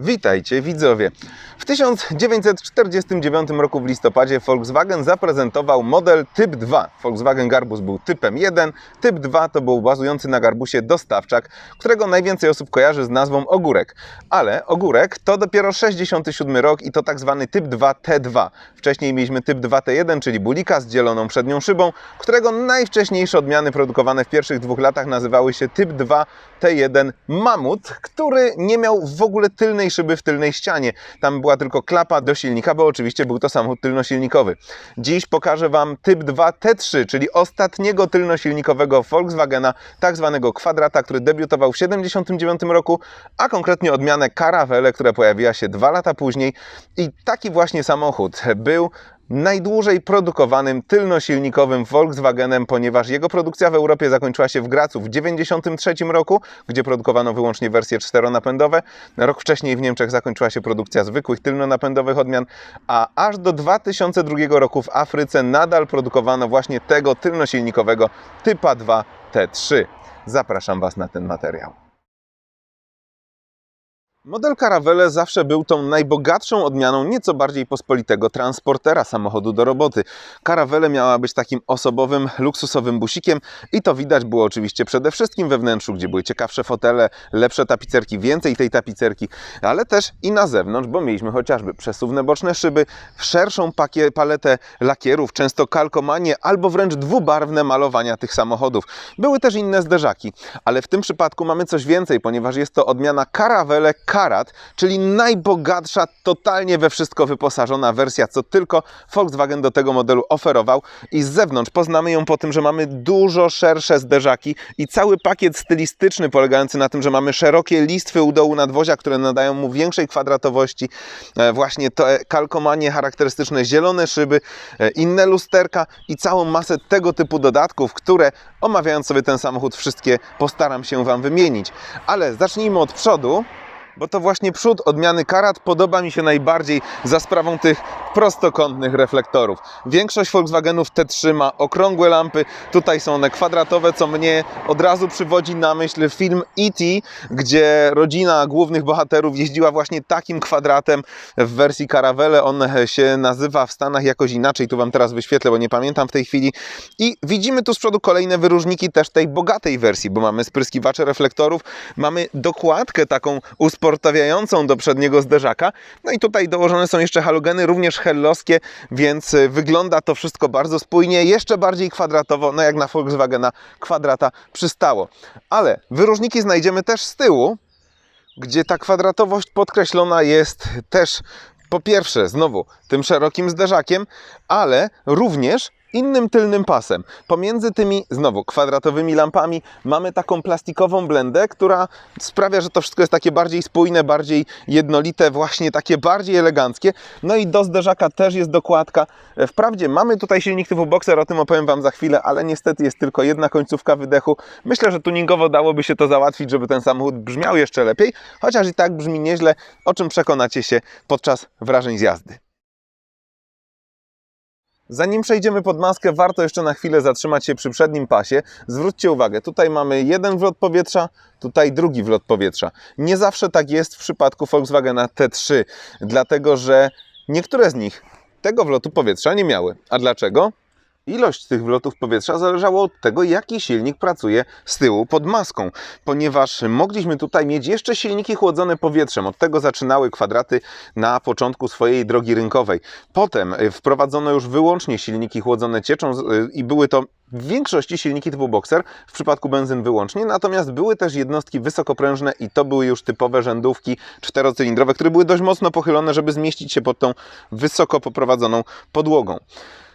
Witajcie widzowie. W 1949 roku w listopadzie Volkswagen zaprezentował model Typ 2. Volkswagen Garbus był typem 1, Typ 2 to był bazujący na Garbusie dostawczak, którego najwięcej osób kojarzy z nazwą Ogórek. Ale Ogórek to dopiero 67 rok i to tak zwany Typ 2 T2. Wcześniej mieliśmy Typ 2 T1, czyli bulika z dzieloną przednią szybą, którego najwcześniejsze odmiany produkowane w pierwszych dwóch latach nazywały się Typ 2 T1 Mamut, który nie miał w ogóle tylnej szyby w tylnej ścianie. Tam była tylko klapa do silnika, bo oczywiście był to samochód tylnosilnikowy. Dziś pokażę Wam typ 2 T3, czyli ostatniego tylnosilnikowego Volkswagena, tak zwanego kwadrata, który debiutował w 1979 roku, a konkretnie odmianę Caravelle, która pojawiła się dwa lata później. I taki właśnie samochód był najdłużej produkowanym tylnosilnikowym Volkswagenem, ponieważ jego produkcja w Europie zakończyła się w Gracu w 1993 roku, gdzie produkowano wyłącznie wersje czteronapędowe. Rok wcześniej w Niemczech zakończyła się produkcja zwykłych tylnonapędowych odmian, a aż do 2002 roku w Afryce nadal produkowano właśnie tego tylnosilnikowego Typa 2 T3. Zapraszam Was na ten materiał. Model Caravelle zawsze był tą najbogatszą odmianą nieco bardziej pospolitego transportera samochodu do roboty. Caravelle miała być takim osobowym, luksusowym busikiem i to widać było oczywiście przede wszystkim we wnętrzu, gdzie były ciekawsze fotele, lepsze tapicerki, więcej tej tapicerki, ale też i na zewnątrz, bo mieliśmy chociażby przesuwne boczne szyby, szerszą pakie, paletę lakierów, często kalkomanie albo wręcz dwubarwne malowania tych samochodów. Były też inne zderzaki, ale w tym przypadku mamy coś więcej, ponieważ jest to odmiana Caravelle Karat, czyli najbogatsza, totalnie we wszystko wyposażona wersja, co tylko Volkswagen do tego modelu oferował. I z zewnątrz poznamy ją po tym, że mamy dużo szersze zderzaki i cały pakiet stylistyczny polegający na tym, że mamy szerokie listwy u dołu nadwozia, które nadają mu większej kwadratowości. E, Właśnie to kalkomanie charakterystyczne, zielone szyby, e, inne lusterka i całą masę tego typu dodatków, które omawiając sobie ten samochód wszystkie postaram się Wam wymienić. Ale zacznijmy od przodu bo to właśnie przód odmiany Karat podoba mi się najbardziej za sprawą tych prostokątnych reflektorów. Większość Volkswagenów T3 ma okrągłe lampy, tutaj są one kwadratowe, co mnie od razu przywodzi na myśl film E.T., gdzie rodzina głównych bohaterów jeździła właśnie takim kwadratem w wersji Caravelle. On się nazywa w Stanach jakoś inaczej, tu Wam teraz wyświetlę, bo nie pamiętam w tej chwili. I widzimy tu z przodu kolejne wyróżniki też tej bogatej wersji, bo mamy spryskiwacze reflektorów, mamy dokładkę taką usportawiającą do przedniego zderzaka. No i tutaj dołożone są jeszcze halogeny, również hellowskie, więc y, wygląda to wszystko bardzo spójnie, jeszcze bardziej kwadratowo, no jak na Volkswagena kwadrata przystało. Ale wyróżniki znajdziemy też z tyłu, gdzie ta kwadratowość podkreślona jest też po pierwsze znowu tym szerokim zderzakiem, ale również innym tylnym pasem. Pomiędzy tymi znowu kwadratowymi lampami mamy taką plastikową blendę, która sprawia, że to wszystko jest takie bardziej spójne, bardziej jednolite, właśnie takie bardziej eleganckie. No i do zderzaka też jest dokładka. Wprawdzie mamy tutaj silnik typu Boxer, o tym opowiem Wam za chwilę, ale niestety jest tylko jedna końcówka wydechu. Myślę, że tuningowo dałoby się to załatwić, żeby ten samochód brzmiał jeszcze lepiej, chociaż i tak brzmi nieźle, o czym przekonacie się podczas wrażeń z jazdy. Zanim przejdziemy pod maskę, warto jeszcze na chwilę zatrzymać się przy przednim pasie. Zwróćcie uwagę, tutaj mamy jeden wlot powietrza, tutaj drugi wlot powietrza. Nie zawsze tak jest w przypadku Volkswagena T3, dlatego że niektóre z nich tego wlotu powietrza nie miały. A dlaczego? Ilość tych wlotów powietrza zależała od tego, jaki silnik pracuje z tyłu pod maską, ponieważ mogliśmy tutaj mieć jeszcze silniki chłodzone powietrzem. Od tego zaczynały kwadraty na początku swojej drogi rynkowej. Potem y, wprowadzono już wyłącznie silniki chłodzone cieczą y, i były to w większości silniki typu Boxer, w przypadku benzyn wyłącznie, natomiast były też jednostki wysokoprężne i to były już typowe rzędówki czterocylindrowe, które były dość mocno pochylone, żeby zmieścić się pod tą wysoko poprowadzoną podłogą.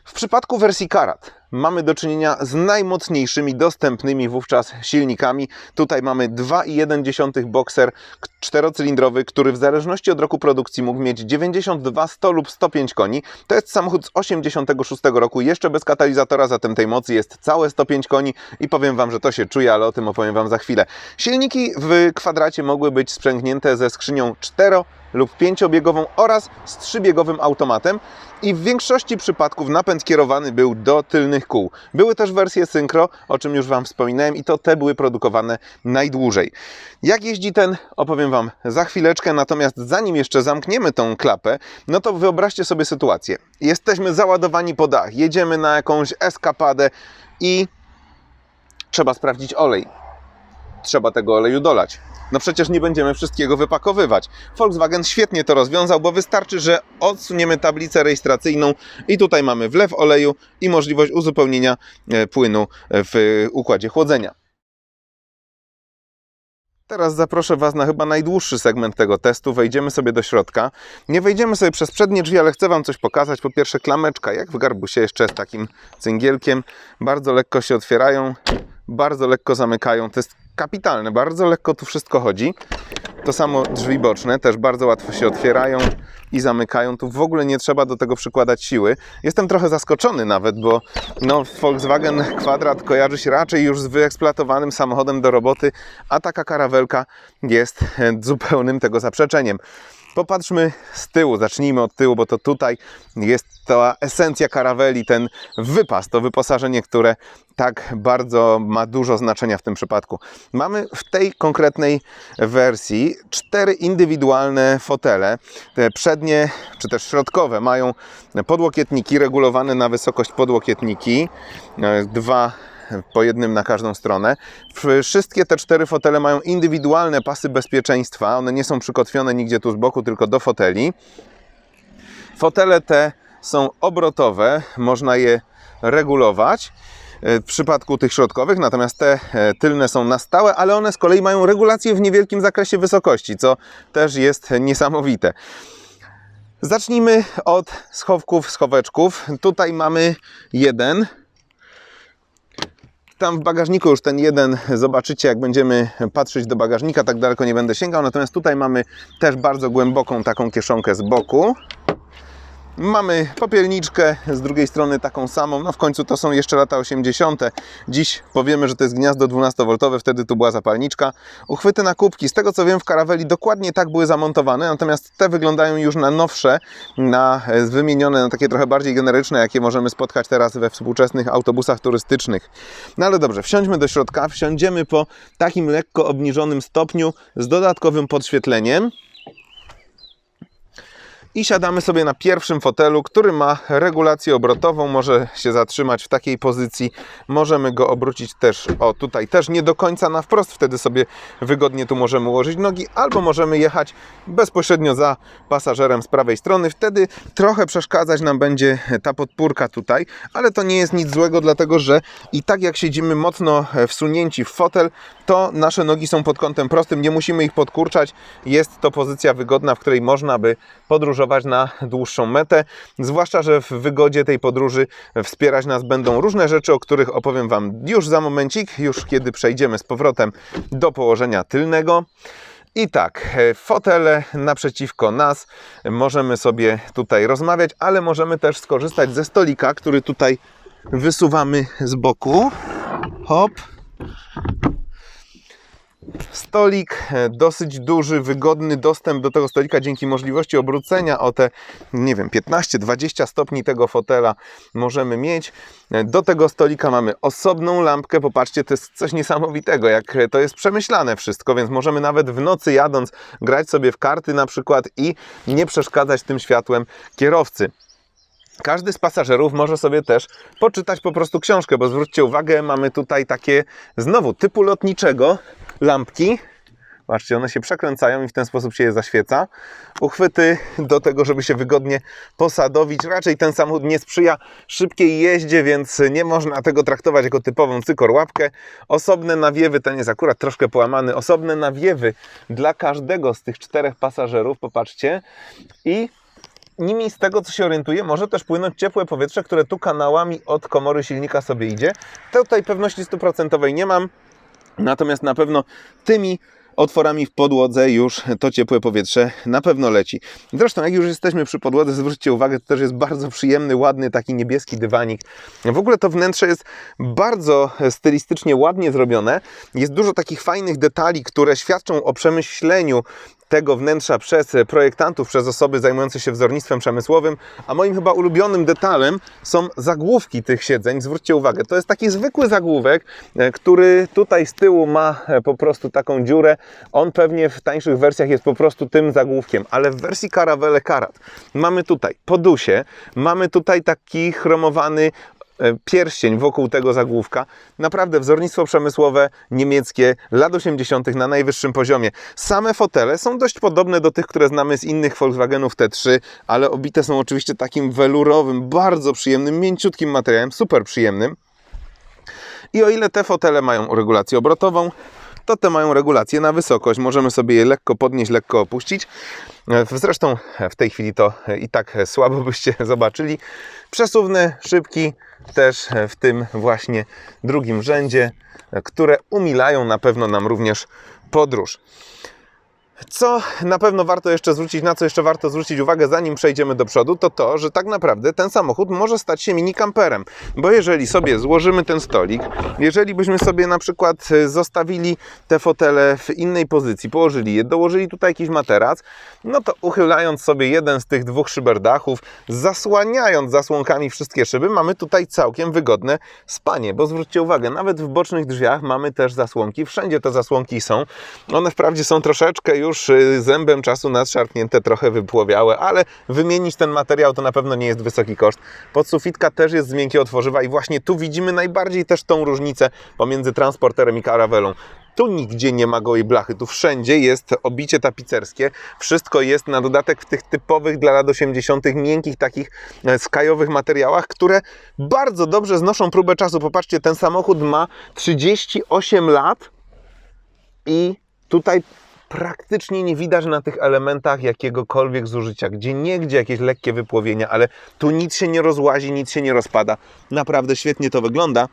W przypadku wersji Karat mamy do czynienia z najmocniejszymi dostępnymi wówczas silnikami. Tutaj mamy 2,1 Boxer czterocylindrowy, który w zależności od roku produkcji mógł mieć 92, 100 lub 105 koni. To jest samochód z 86 roku, jeszcze bez katalizatora, zatem tej mocy jest całe 105 koni i powiem Wam, że to się czuje, ale o tym opowiem Wam za chwilę. Silniki w kwadracie mogły być sprzęgnięte ze skrzynią 4 lub pięciobiegową oraz z trzybiegowym automatem i w większości przypadków napęd kierowany był do tylnych kół. Były też wersje synchro, o czym już Wam wspominałem i to te były produkowane najdłużej. Jak jeździ ten, opowiem Wam za chwileczkę, natomiast zanim jeszcze zamkniemy tą klapę, no to wyobraźcie sobie sytuację. Jesteśmy załadowani po dach, jedziemy na jakąś eskapadę i trzeba sprawdzić olej. Trzeba tego oleju dolać. No przecież nie będziemy wszystkiego wypakowywać. Volkswagen świetnie to rozwiązał, bo wystarczy, że odsuniemy tablicę rejestracyjną i tutaj mamy wlew oleju i możliwość uzupełnienia e, płynu w układzie chłodzenia. Teraz zaproszę Was na chyba najdłuższy segment tego testu. Wejdziemy sobie do środka. Nie wejdziemy sobie przez przednie drzwi, ale chcę Wam coś pokazać. Po pierwsze, klameczka, jak w garbusie, jeszcze z takim cyngielkiem. Bardzo lekko się otwierają, bardzo lekko zamykają. To jest kapitalne, bardzo lekko tu wszystko chodzi. To samo drzwi boczne też bardzo łatwo się otwierają i zamykają. Tu w ogóle nie trzeba do tego przykładać siły. Jestem trochę zaskoczony nawet, bo no, Volkswagen Quadrat kojarzy się raczej już z wyeksploatowanym samochodem do roboty, a taka karawelka jest e, zupełnym tego zaprzeczeniem. Popatrzmy z tyłu, zacznijmy od tyłu, bo to tutaj jest ta esencja karaweli, ten wypas, to wyposażenie, które tak bardzo ma dużo znaczenia w tym przypadku. Mamy w tej konkretnej wersji cztery indywidualne fotele. Te przednie, czy też środkowe mają podłokietniki regulowane na wysokość podłokietniki. E, Dwa po jednym na każdą stronę. Wszystkie te cztery fotele mają indywidualne pasy bezpieczeństwa. One nie są przykotwione nigdzie tu z boku, tylko do foteli. Fotele te są obrotowe, można je regulować e, w przypadku tych środkowych, natomiast te e, tylne są na stałe, ale one z kolei mają regulację w niewielkim zakresie wysokości, co też jest niesamowite. Zacznijmy od schowków, schoweczków. Tutaj mamy jeden, tam w bagażniku już ten jeden zobaczycie, jak będziemy patrzeć do bagażnika, tak daleko nie będę sięgał. Natomiast tutaj mamy też bardzo głęboką taką kieszonkę z boku. Mamy popielniczkę, z drugiej strony taką samą. No w końcu to są jeszcze lata 80. Dziś powiemy, że to jest gniazdo 12V, wtedy tu była zapalniczka. Uchwyty na kubki, z tego co wiem w Caraveli dokładnie tak były zamontowane, natomiast te wyglądają już na nowsze, na e, wymienione, na takie trochę bardziej generyczne, jakie możemy spotkać teraz we współczesnych autobusach turystycznych. No ale dobrze, wsiądźmy do środka, wsiądziemy po takim lekko obniżonym stopniu z dodatkowym podświetleniem i siadamy sobie na pierwszym fotelu, który ma regulację obrotową, może się zatrzymać w takiej pozycji. Możemy go obrócić też, o tutaj też nie do końca na wprost, wtedy sobie wygodnie tu możemy ułożyć nogi, albo możemy jechać bezpośrednio za pasażerem z prawej strony. Wtedy trochę przeszkadzać nam będzie ta podpórka tutaj, ale to nie jest nic złego, dlatego że i tak jak siedzimy mocno wsunięci w fotel, to nasze nogi są pod kątem prostym, nie musimy ich podkurczać. Jest to pozycja wygodna, w której można by podróżować na dłuższą metę. Zwłaszcza, że w wygodzie tej podróży wspierać nas będą różne rzeczy, o których opowiem Wam już za momencik, już kiedy przejdziemy z powrotem do położenia tylnego. I tak, fotele naprzeciwko nas, możemy sobie tutaj rozmawiać, ale możemy też skorzystać ze stolika, który tutaj wysuwamy z boku. Hop, Stolik e, dosyć duży, wygodny dostęp do tego stolika dzięki możliwości obrócenia o te, nie wiem, 15-20 stopni tego fotela możemy mieć. E, do tego stolika mamy osobną lampkę. Popatrzcie, to jest coś niesamowitego, jak to jest przemyślane wszystko, więc możemy nawet w nocy jadąc grać sobie w karty na przykład i nie przeszkadzać tym światłem kierowcy. Każdy z pasażerów może sobie też poczytać po prostu książkę, bo zwróćcie uwagę, mamy tutaj takie znowu typu lotniczego lampki. Patrzcie, one się przekręcają i w ten sposób się je zaświeca. Uchwyty do tego, żeby się wygodnie posadowić. Raczej ten samochód nie sprzyja szybkiej jeździe, więc nie można tego traktować jako typową cykorłapkę. Osobne nawiewy, ten jest akurat troszkę połamany, osobne nawiewy dla każdego z tych czterech pasażerów, popatrzcie. I nimi z tego, co się orientuję, może też płynąć ciepłe powietrze, które tu kanałami od komory silnika sobie idzie. Tutaj pewności stuprocentowej nie mam, natomiast na pewno tymi otworami w podłodze już to ciepłe powietrze na pewno leci. Zresztą, jak już jesteśmy przy podłodze, zwróćcie uwagę, to też jest bardzo przyjemny, ładny, taki niebieski dywanik. W ogóle to wnętrze jest bardzo stylistycznie ładnie zrobione. Jest dużo takich fajnych detali, które świadczą o przemyśleniu tego wnętrza przez projektantów, przez osoby zajmujące się wzornictwem przemysłowym, a moim chyba ulubionym detalem są zagłówki tych siedzeń. Zwróćcie uwagę, to jest taki zwykły zagłówek, e, który tutaj z tyłu ma e, po prostu taką dziurę. On pewnie w tańszych wersjach jest po prostu tym zagłówkiem, ale w wersji Caravelle Karat mamy tutaj podusie, mamy tutaj taki chromowany e, pierścień wokół tego zagłówka. Naprawdę wzornictwo przemysłowe niemieckie lat 80. na najwyższym poziomie. Same fotele są dość podobne do tych, które znamy z innych Volkswagenów T3, ale obite są oczywiście takim welurowym, bardzo przyjemnym, mięciutkim materiałem, super przyjemnym. I o ile te fotele mają regulację obrotową, to te mają regulację na wysokość. Możemy sobie je lekko podnieść, lekko opuścić. Zresztą w tej chwili to i tak słabo byście zobaczyli. Przesuwne szybki też w tym właśnie drugim rzędzie, które umilają na pewno nam również podróż. Co na pewno warto jeszcze zwrócić, na co jeszcze warto zwrócić uwagę, zanim przejdziemy do przodu, to to, że tak naprawdę ten samochód może stać się mini kamperem. Bo jeżeli sobie złożymy ten stolik, jeżeli byśmy sobie na przykład y, zostawili te fotele w innej pozycji, położyli je, dołożyli tutaj jakiś materac, no to uchylając sobie jeden z tych dwóch szyberdachów, zasłaniając zasłonkami wszystkie szyby, mamy tutaj całkiem wygodne spanie. Bo zwróćcie uwagę, nawet w bocznych drzwiach mamy też zasłonki, wszędzie te zasłonki są. One wprawdzie są troszeczkę już y, zębem czasu nadszarpnięte, trochę wypłowiałe, ale wymienić ten materiał to na pewno nie jest wysoki koszt. Podsufitka też jest z miękkiego tworzywa i właśnie tu widzimy najbardziej też tą różnicę pomiędzy transporterem i karawelą. Tu nigdzie nie ma gołej blachy, tu wszędzie jest obicie tapicerskie. Wszystko jest na dodatek w tych typowych dla lat 80. miękkich, takich e, skajowych materiałach, które bardzo dobrze znoszą próbę czasu. Popatrzcie, ten samochód ma 38 lat i tutaj praktycznie nie widać na tych elementach jakiegokolwiek zużycia, gdzie niegdzie jakieś lekkie wypłowienia, ale tu nic się nie rozłazi, nic się nie rozpada. Naprawdę świetnie to wygląda.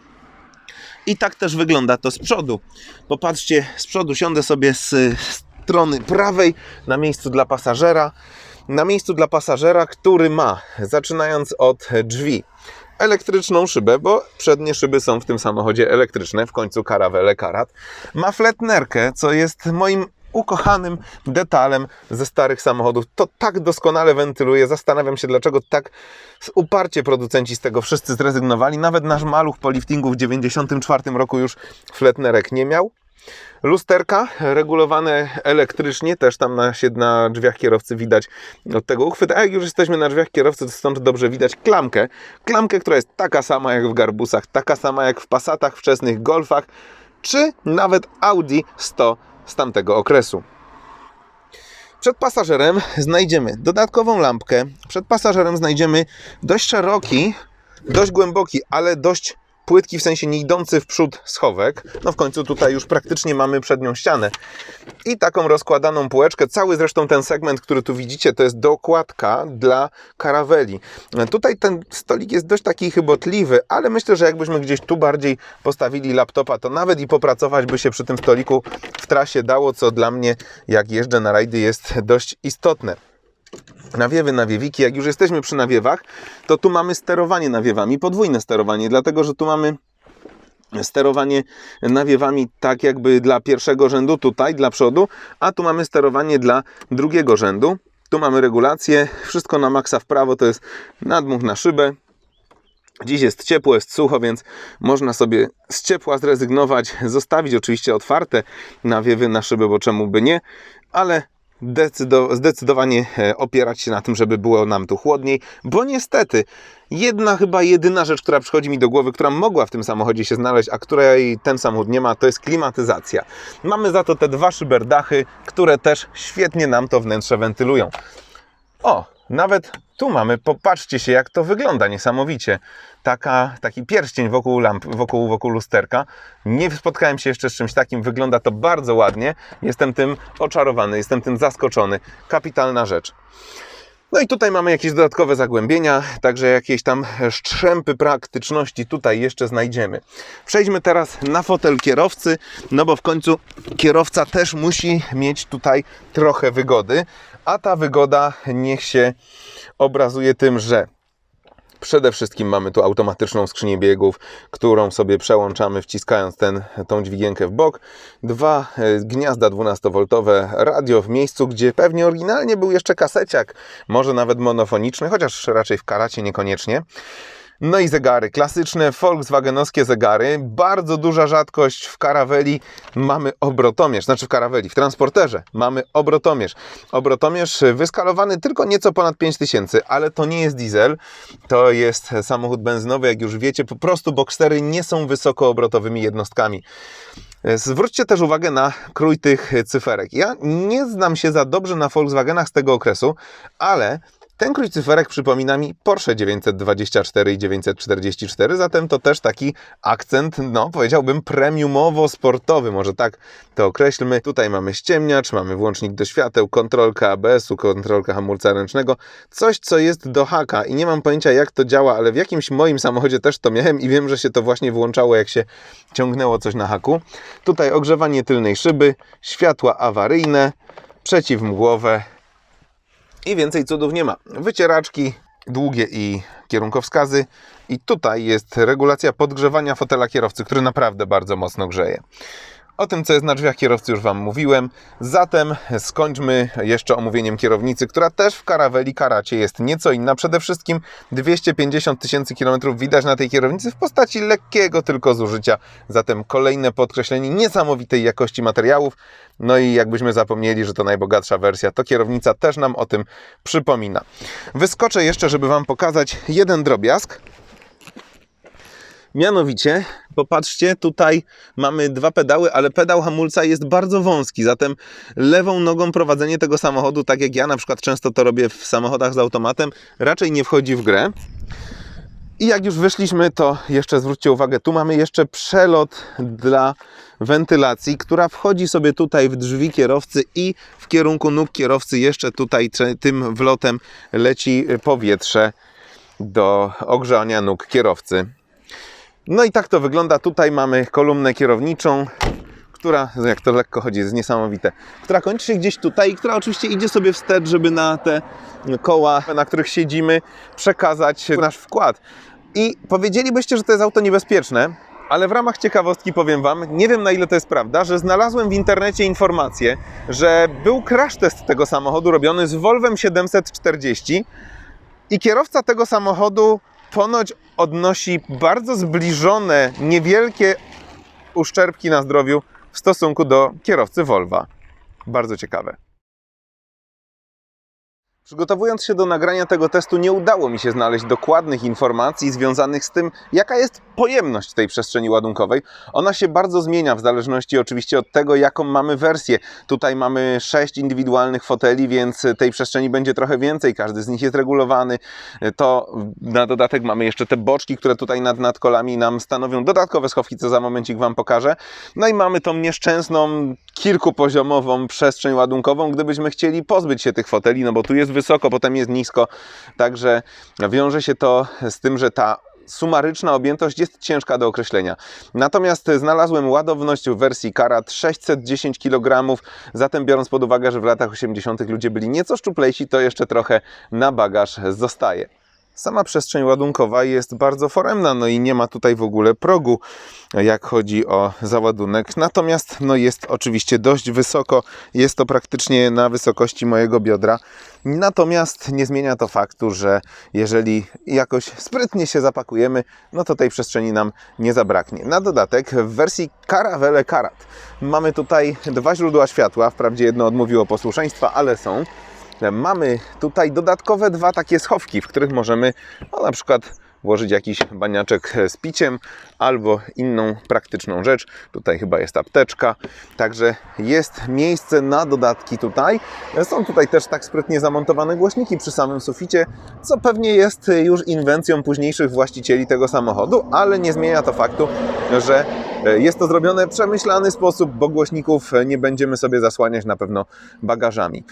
I tak też wygląda to z przodu. Popatrzcie, z przodu siądę sobie z strony prawej na miejscu dla pasażera. Na miejscu dla pasażera, który ma, zaczynając od drzwi, elektryczną szybę, bo przednie szyby są w tym samochodzie elektryczne, w końcu Caravelle Karat. Ma fletnerkę, co jest moim ukochanym detalem ze starych samochodów. To tak doskonale wentyluje. Zastanawiam się, dlaczego tak uparcie producenci z tego wszyscy zrezygnowali. Nawet nasz maluch po liftingu w 1994 roku już fletnerek nie miał. Lusterka regulowane elektrycznie, też tam na, na drzwiach kierowcy widać od tego uchwyt. A jak już jesteśmy na drzwiach kierowcy, to stąd dobrze widać klamkę. Klamkę, która jest taka sama jak w Garbusach, taka sama jak w Passatach, wczesnych Golfach, czy nawet Audi 100 z tamtego okresu. Przed pasażerem znajdziemy dodatkową lampkę. Przed pasażerem znajdziemy dość szeroki, dość głęboki, ale dość płytki, w sensie nie idący w przód schowek. No w końcu tutaj już praktycznie mamy przednią ścianę. I taką rozkładaną półeczkę. Cały zresztą ten segment, który tu widzicie, to jest dokładka dla karaweli. Tutaj ten stolik jest dość taki chybotliwy, ale myślę, że jakbyśmy gdzieś tu bardziej postawili laptopa, to nawet i popracować by się przy tym stoliku w trasie dało, co dla mnie, jak jeżdżę na rajdy, jest dość istotne nawiewy, nawiewiki. Jak już jesteśmy przy nawiewach, to tu mamy sterowanie nawiewami, podwójne sterowanie, dlatego że tu mamy sterowanie nawiewami tak jakby dla pierwszego rzędu tutaj, dla przodu, a tu mamy sterowanie dla drugiego rzędu. Tu mamy regulację, wszystko na maksa w prawo, to jest nadmuch na szybę. Dziś jest ciepło, jest sucho, więc można sobie z ciepła zrezygnować, zostawić oczywiście otwarte nawiewy na szybę, bo czemu by nie, ale zdecydowanie e, opierać się na tym, żeby było nam tu chłodniej, bo niestety jedna chyba jedyna rzecz, która przychodzi mi do głowy, która mogła w tym samochodzie się znaleźć, a której ten samochód nie ma, to jest klimatyzacja. Mamy za to te dwa szyberdachy, które też świetnie nam to wnętrze wentylują. O, nawet tu mamy, popatrzcie się jak to wygląda niesamowicie. Taka, taki pierścień wokół lamp, wokół, wokół lusterka. Nie spotkałem się jeszcze z czymś takim, wygląda to bardzo ładnie. Jestem tym oczarowany, jestem tym zaskoczony. Kapitalna rzecz. No i tutaj mamy jakieś dodatkowe zagłębienia, także jakieś tam strzępy praktyczności tutaj jeszcze znajdziemy. Przejdźmy teraz na fotel kierowcy, no bo w końcu kierowca też musi mieć tutaj trochę wygody, a ta wygoda niech się obrazuje tym, że Przede wszystkim mamy tu automatyczną skrzynię biegów, którą sobie przełączamy wciskając ten, tą dźwigienkę w bok. Dwa e, gniazda 12V, radio w miejscu, gdzie pewnie oryginalnie był jeszcze kaseciak, może nawet monofoniczny, chociaż raczej w karacie niekoniecznie. No i zegary, klasyczne Volkswagenowskie zegary. Bardzo duża rzadkość w karaweli. Mamy obrotomierz, znaczy w karaweli, w transporterze mamy obrotomierz. Obrotomierz wyskalowany tylko nieco ponad 5000, ale to nie jest diesel. To jest samochód benzynowy, jak już wiecie. Po prostu Boxstery nie są wysokoobrotowymi jednostkami. Zwróćcie też uwagę na krój tych cyferek. Ja nie znam się za dobrze na Volkswagenach z tego okresu, ale ten krój cyferek przypomina mi Porsche 924 i 944, zatem to też taki akcent, no powiedziałbym premiumowo-sportowy, może tak to określmy. Tutaj mamy ściemniacz, mamy włącznik do świateł, kontrolka ABS-u, kontrolka hamulca ręcznego, coś co jest do haka i nie mam pojęcia jak to działa, ale w jakimś moim samochodzie też to miałem i wiem, że się to właśnie włączało jak się ciągnęło coś na haku. Tutaj ogrzewanie tylnej szyby, światła awaryjne, przeciwmgłowe, i więcej cudów nie ma. Wycieraczki długie i kierunkowskazy. I tutaj jest regulacja podgrzewania fotela kierowcy, który naprawdę bardzo mocno grzeje. O tym, co jest na drzwiach kierowcy, już Wam mówiłem. Zatem skończmy jeszcze omówieniem kierownicy, która też w karaweli karacie jest nieco inna. Przede wszystkim 250 tysięcy kilometrów widać na tej kierownicy w postaci lekkiego tylko zużycia. Zatem kolejne podkreślenie niesamowitej jakości materiałów. No i jakbyśmy zapomnieli, że to najbogatsza wersja, to kierownica też nam o tym przypomina. Wyskoczę jeszcze, żeby Wam pokazać jeden drobiazg. Mianowicie, popatrzcie, tutaj mamy dwa pedały, ale pedał hamulca jest bardzo wąski, zatem lewą nogą prowadzenie tego samochodu, tak jak ja na przykład często to robię w samochodach z automatem, raczej nie wchodzi w grę. I jak już wyszliśmy, to jeszcze zwróćcie uwagę, tu mamy jeszcze przelot dla wentylacji, która wchodzi sobie tutaj w drzwi kierowcy i w kierunku nóg kierowcy jeszcze tutaj tym wlotem leci powietrze do ogrzania nóg kierowcy. No i tak to wygląda. Tutaj mamy kolumnę kierowniczą, która, jak to lekko chodzi, jest niesamowite, która kończy się gdzieś tutaj i która oczywiście idzie sobie wstecz, żeby na te koła, na których siedzimy, przekazać nasz wkład. I powiedzielibyście, że to jest auto niebezpieczne, ale w ramach ciekawostki powiem Wam, nie wiem na ile to jest prawda, że znalazłem w internecie informację, że był crash test tego samochodu robiony z Volvem 740 i kierowca tego samochodu ponoć odnosi bardzo zbliżone, niewielkie uszczerbki na zdrowiu w stosunku do kierowcy Volva. Bardzo ciekawe. Przygotowując się do nagrania tego testu, nie udało mi się znaleźć dokładnych informacji związanych z tym, jaka jest pojemność tej przestrzeni ładunkowej. Ona się bardzo zmienia w zależności oczywiście od tego, jaką mamy wersję. Tutaj mamy sześć indywidualnych foteli, więc tej przestrzeni będzie trochę więcej. Każdy z nich jest regulowany. To na dodatek mamy jeszcze te boczki, które tutaj nad, nad kolami nam stanowią dodatkowe schowki, co za momencik Wam pokażę. No i mamy tą nieszczęsną, kilkupoziomową przestrzeń ładunkową, gdybyśmy chcieli pozbyć się tych foteli, no bo tu jest wysoko, potem jest nisko. Także wiąże się to z tym, że ta sumaryczna objętość jest ciężka do określenia. Natomiast znalazłem ładowność w wersji Karat 610 kg, zatem biorąc pod uwagę, że w latach 80. ludzie byli nieco szczuplejsi, to jeszcze trochę na bagaż zostaje. Sama przestrzeń ładunkowa jest bardzo foremna, no i nie ma tutaj w ogóle progu, jak chodzi o załadunek. Natomiast no jest oczywiście dość wysoko, jest to praktycznie na wysokości mojego biodra. Natomiast nie zmienia to faktu, że jeżeli jakoś sprytnie się zapakujemy, no to tej przestrzeni nam nie zabraknie. Na dodatek w wersji Caravelle Karat mamy tutaj dwa źródła światła, wprawdzie jedno odmówiło posłuszeństwa, ale są. Mamy tutaj dodatkowe dwa takie schowki, w których możemy no, na przykład włożyć jakiś baniaczek z piciem albo inną praktyczną rzecz. Tutaj chyba jest apteczka, także jest miejsce na dodatki tutaj. Są tutaj też tak sprytnie zamontowane głośniki przy samym suficie, co pewnie jest już inwencją późniejszych właścicieli tego samochodu, ale nie zmienia to faktu, że jest to zrobione w przemyślany sposób, bo głośników nie będziemy sobie zasłaniać na pewno bagażami.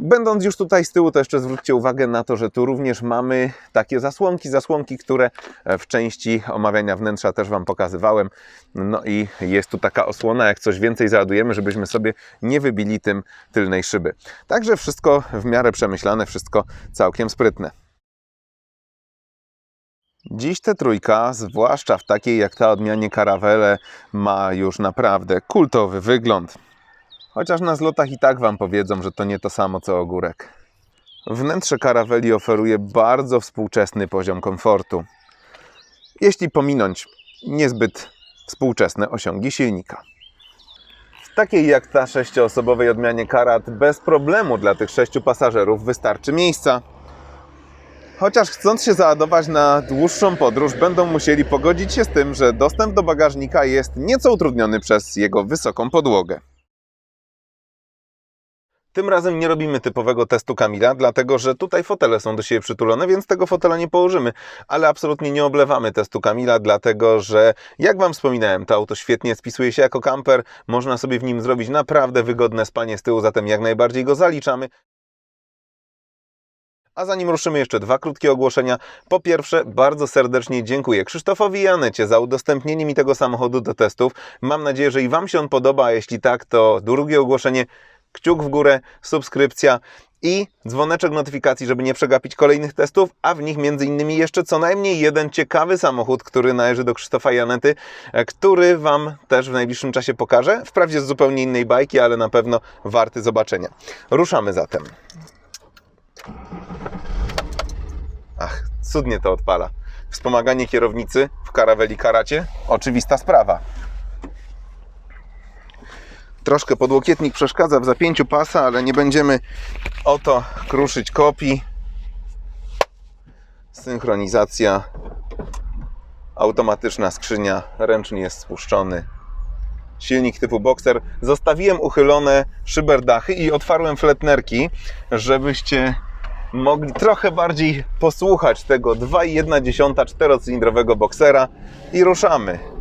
Będąc już tutaj z tyłu, to jeszcze zwróćcie uwagę na to, że tu również mamy takie zasłonki, zasłonki, które w części omawiania wnętrza też Wam pokazywałem. No i jest tu taka osłona, jak coś więcej załadujemy, żebyśmy sobie nie wybili tym tylnej szyby. Także wszystko w miarę przemyślane, wszystko całkiem sprytne. Dziś ta trójka, zwłaszcza w takiej jak ta odmianie karawele, ma już naprawdę kultowy wygląd. Chociaż na zlotach i tak Wam powiedzą, że to nie to samo co ogórek. Wnętrze karaweli oferuje bardzo współczesny poziom komfortu. Jeśli pominąć niezbyt współczesne osiągi silnika. W takiej jak ta sześcioosobowej odmianie Karat bez problemu dla tych sześciu pasażerów wystarczy miejsca. Chociaż chcąc się załadować na dłuższą podróż, będą musieli pogodzić się z tym, że dostęp do bagażnika jest nieco utrudniony przez jego wysoką podłogę. Tym razem nie robimy typowego testu Kamila, dlatego że tutaj fotele są do siebie przytulone, więc tego fotela nie położymy. Ale absolutnie nie oblewamy testu Kamila, dlatego że, jak Wam wspominałem, to auto świetnie spisuje się jako kamper. Można sobie w nim zrobić naprawdę wygodne spanie z tyłu, zatem jak najbardziej go zaliczamy. A zanim ruszymy, jeszcze dwa krótkie ogłoszenia. Po pierwsze, bardzo serdecznie dziękuję Krzysztofowi i Anecie za udostępnienie mi tego samochodu do testów. Mam nadzieję, że i Wam się on podoba, a jeśli tak, to drugie ogłoszenie, kciuk w górę, subskrypcja i dzwoneczek notyfikacji, żeby nie przegapić kolejnych testów, a w nich innymi jeszcze co najmniej jeden ciekawy samochód, który należy do Krzysztofa i Anety, e, który Wam też w najbliższym czasie pokażę. Wprawdzie z zupełnie innej bajki, ale na pewno warty zobaczenia. Ruszamy zatem. Ach, cudnie to odpala. Wspomaganie kierownicy w karaweli karacie? Oczywista sprawa. Troszkę podłokietnik przeszkadza w zapięciu pasa, ale nie będziemy o to kruszyć kopii. Synchronizacja. Automatyczna skrzynia, ręcznie jest spuszczony. Silnik typu Boxer. Zostawiłem uchylone szyberdachy i otwarłem fletnerki, żebyście mogli trochę bardziej posłuchać tego 2,1 czterocylindrowego boksera i ruszamy.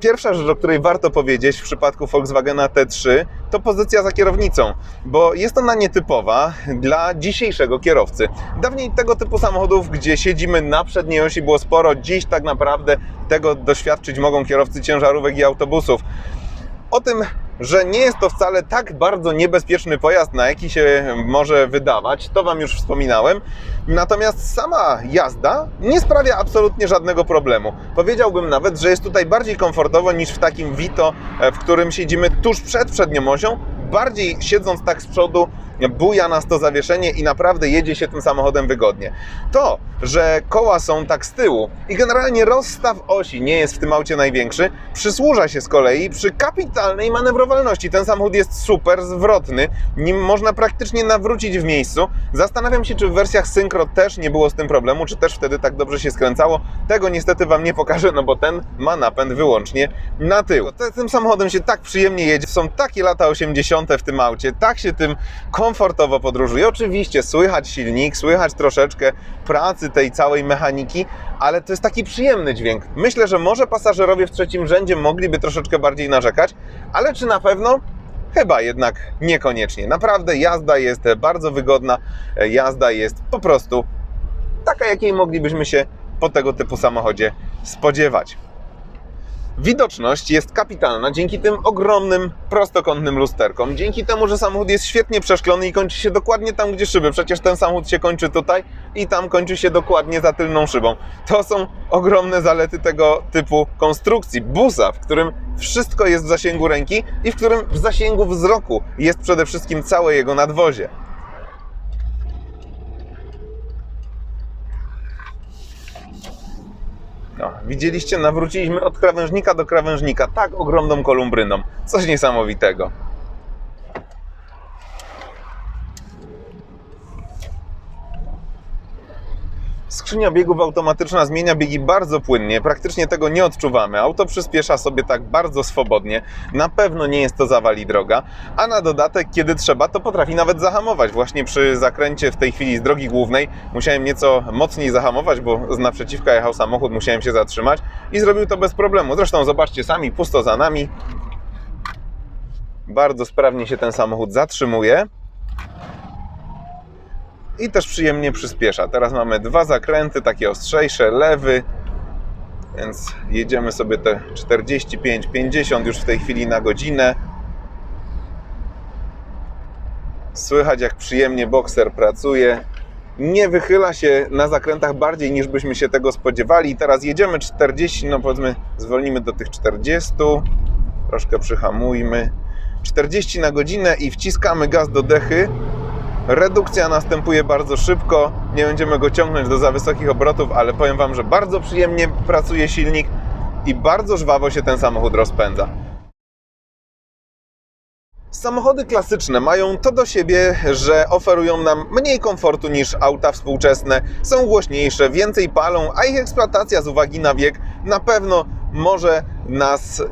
Pierwsza rzecz, o której warto powiedzieć w przypadku Volkswagena T3, to pozycja za kierownicą, bo jest ona nietypowa dla dzisiejszego kierowcy. Dawniej tego typu samochodów, gdzie siedzimy na przedniej osi było sporo, dziś tak naprawdę tego doświadczyć mogą kierowcy ciężarówek i autobusów. O tym, że nie jest to wcale tak bardzo niebezpieczny pojazd, na jaki się może wydawać, to Wam już wspominałem. Natomiast sama jazda nie sprawia absolutnie żadnego problemu. Powiedziałbym nawet, że jest tutaj bardziej komfortowo niż w takim Vito, w którym siedzimy tuż przed przednią osią. Bardziej siedząc tak z przodu, buja nas to zawieszenie i naprawdę jedzie się tym samochodem wygodnie. To, że koła są tak z tyłu i generalnie rozstaw osi nie jest w tym aucie największy, przysłuża się z kolei przy kapitalnej manewrowalności. Ten samochód jest super zwrotny, nim można praktycznie nawrócić w miejscu. Zastanawiam się, czy w wersjach Synchro też nie było z tym problemu, czy też wtedy tak dobrze się skręcało. Tego niestety Wam nie pokażę, no bo ten ma napęd wyłącznie na tył. Tym samochodem się tak przyjemnie jedzie, są takie lata 80. w tym aucie, tak się tym komfortowo podróżuje. Oczywiście słychać silnik, słychać troszeczkę pracy tej całej mechaniki, ale to jest taki przyjemny dźwięk. Myślę, że może pasażerowie w trzecim rzędzie mogliby troszeczkę bardziej narzekać, ale czy na pewno? Chyba jednak niekoniecznie. Naprawdę jazda jest bardzo wygodna, jazda jest po prostu taka, jakiej moglibyśmy się po tego typu samochodzie spodziewać. Widoczność jest kapitalna dzięki tym ogromnym, prostokątnym lusterkom. Dzięki temu, że samochód jest świetnie przeszklony i kończy się dokładnie tam, gdzie szyby. Przecież ten samochód się kończy tutaj i tam kończy się dokładnie za tylną szybą. To są ogromne zalety tego typu konstrukcji. Busa, w którym wszystko jest w zasięgu ręki i w którym w zasięgu wzroku jest przede wszystkim całe jego nadwozie. No, widzieliście, nawróciliśmy od krawężnika do krawężnika tak ogromną kolumbryną. Coś niesamowitego. Skrzynia biegów automatyczna zmienia biegi bardzo płynnie, praktycznie tego nie odczuwamy. Auto przyspiesza sobie tak bardzo swobodnie. Na pewno nie jest to zawali droga, a na dodatek, kiedy trzeba, to potrafi nawet zahamować. Właśnie przy zakręcie w tej chwili z drogi głównej musiałem nieco mocniej zahamować, bo z naprzeciwka jechał samochód, musiałem się zatrzymać i zrobił to bez problemu. Zresztą zobaczcie sami, pusto za nami. Bardzo sprawnie się ten samochód zatrzymuje i też przyjemnie przyspiesza. Teraz mamy dwa zakręty, takie ostrzejsze, lewy, więc jedziemy sobie te 45-50 już w tej chwili na godzinę. Słychać jak przyjemnie bokser pracuje. nie wychyla się na zakrętach bardziej niż byśmy się tego spodziewali. Teraz jedziemy 40, no powiedzmy, zwolnimy do tych 40, troszkę przyhamujmy. 40 na godzinę i wciskamy gaz do dechy. Redukcja następuje bardzo szybko, nie będziemy go ciągnąć do za wysokich obrotów, ale powiem Wam, że bardzo przyjemnie pracuje silnik i bardzo żwawo się ten samochód rozpędza. Samochody klasyczne mają to do siebie, że oferują nam mniej komfortu niż auta współczesne, są głośniejsze, więcej palą, a ich eksploatacja z uwagi na wiek na pewno może nas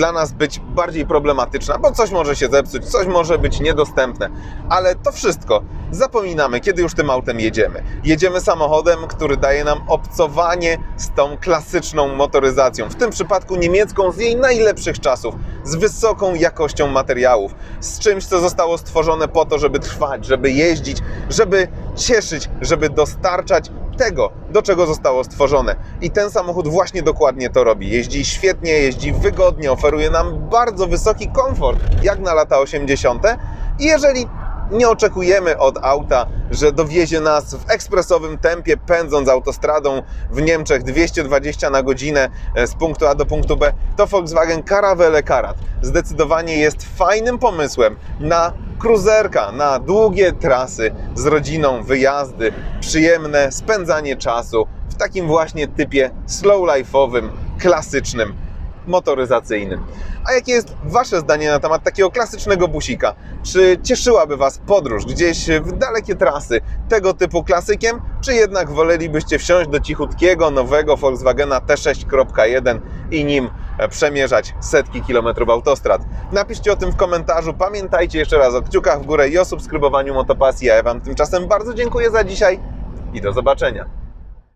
dla nas być bardziej problematyczna, bo coś może się zepsuć, coś może być niedostępne. Ale to wszystko zapominamy, kiedy już tym autem jedziemy. Jedziemy samochodem, który daje nam obcowanie z tą klasyczną motoryzacją, w tym przypadku niemiecką z jej najlepszych czasów, z wysoką jakością materiałów, z czymś, co zostało stworzone po to, żeby trwać, żeby jeździć, żeby cieszyć, żeby dostarczać tego, do czego zostało stworzone. I ten samochód właśnie dokładnie to robi. Jeździ świetnie, jeździ wygodnie, oferuje nam bardzo wysoki komfort, jak na lata 80. I jeżeli nie oczekujemy od auta, że dowiezie nas w ekspresowym tempie, pędząc autostradą w Niemczech. 220 na godzinę e, z punktu A do punktu B, to Volkswagen Caravelle Karat. Zdecydowanie jest fajnym pomysłem na kruzerka, na długie trasy z rodziną, wyjazdy, przyjemne spędzanie czasu w takim właśnie typie slow life'owym, klasycznym, motoryzacyjnym. A jakie jest Wasze zdanie na temat takiego klasycznego busika? Czy cieszyłaby Was podróż gdzieś w dalekie trasy tego typu klasykiem, czy jednak wolelibyście wsiąść do cichutkiego, nowego Volkswagena T6.1 i nim przemierzać setki kilometrów autostrad? Napiszcie o tym w komentarzu. Pamiętajcie jeszcze raz o kciukach w górę i o subskrybowaniu Motopasji. Ja Wam tymczasem bardzo dziękuję za dzisiaj i do zobaczenia.